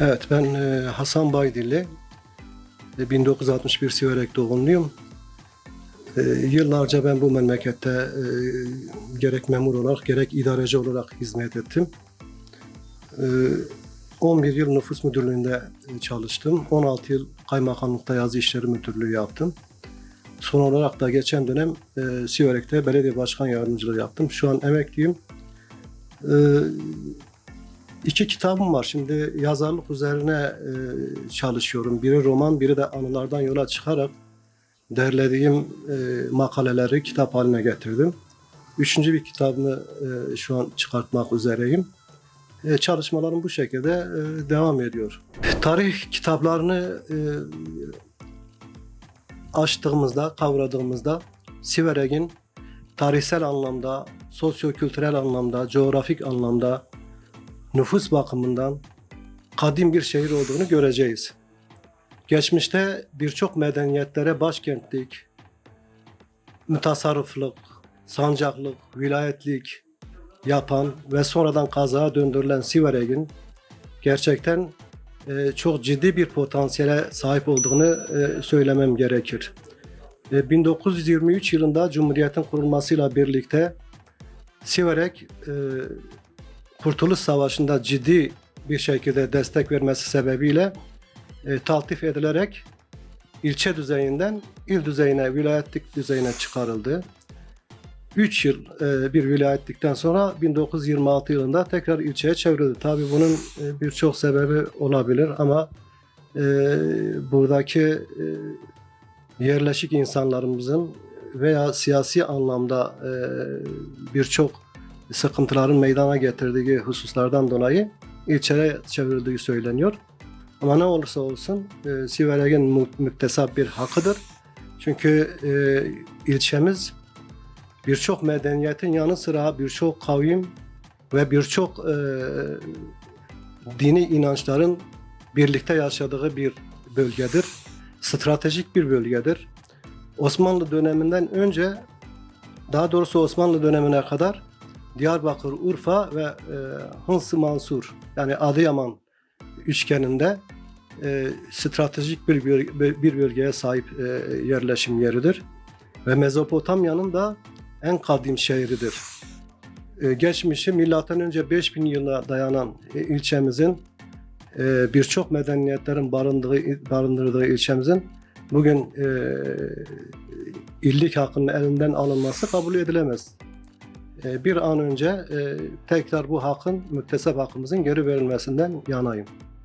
Evet, ben e, Hasan Baydilli. E, 1961 Siverek doğumluyum. E, yıllarca ben bu memlekette e, gerek memur olarak gerek idareci olarak hizmet ettim. E, 11 yıl nüfus müdürlüğünde e, çalıştım. 16 yıl kaymakamlıkta yazı işleri müdürlüğü yaptım. Son olarak da geçen dönem e, Siverek'te belediye başkan yardımcılığı yaptım. Şu an emekliyim. E, İki kitabım var. Şimdi yazarlık üzerine e, çalışıyorum. Biri roman, biri de anılardan yola çıkarak derlediğim e, makaleleri kitap haline getirdim. Üçüncü bir kitabımı e, şu an çıkartmak üzereyim. E, çalışmalarım bu şekilde e, devam ediyor. Tarih kitaplarını e, açtığımızda, kavradığımızda Siverek'in tarihsel anlamda, sosyo-kültürel anlamda, coğrafik anlamda, nüfus bakımından kadim bir şehir olduğunu göreceğiz. Geçmişte birçok medeniyetlere başkentlik, mütasarrıflık, sancaklık, vilayetlik yapan ve sonradan kazaya döndürülen Siverek'in gerçekten e, çok ciddi bir potansiyele sahip olduğunu e, söylemem gerekir. E, 1923 yılında Cumhuriyet'in kurulmasıyla birlikte Siverek e, Kurtuluş Savaşı'nda ciddi bir şekilde destek vermesi sebebiyle e, taltif edilerek ilçe düzeyinden il düzeyine, vilayetlik düzeyine çıkarıldı. 3 yıl e, bir vilayetlikten sonra 1926 yılında tekrar ilçeye çevrildi. Tabii bunun e, birçok sebebi olabilir ama e, buradaki e, yerleşik insanlarımızın veya siyasi anlamda e, birçok sıkıntıların meydana getirdiği hususlardan dolayı ilçeye çevrildiği söyleniyor. Ama ne olursa olsun e, Siverek'in mu- müktesap bir hakkıdır. Çünkü e, ilçemiz birçok medeniyetin yanı sıra birçok kavim ve birçok e, dini inançların birlikte yaşadığı bir bölgedir. Stratejik bir bölgedir. Osmanlı döneminden önce daha doğrusu Osmanlı dönemine kadar Diyarbakır, Urfa ve e, Hınsı Mansur yani Adıyaman üçgeninde e, stratejik bir, böl- bir bölgeye sahip e, yerleşim yeridir. Ve Mezopotamya'nın da en kadim şehridir. E, geçmişi milattan önce 5000 yıla dayanan e, ilçemizin e, birçok medeniyetlerin barındığı, barındırdığı ilçemizin bugün e, illik hakkının elinden alınması kabul edilemez. E, bir an önce e, tekrar bu hakkın, müktesep hakkımızın geri verilmesinden yanayım.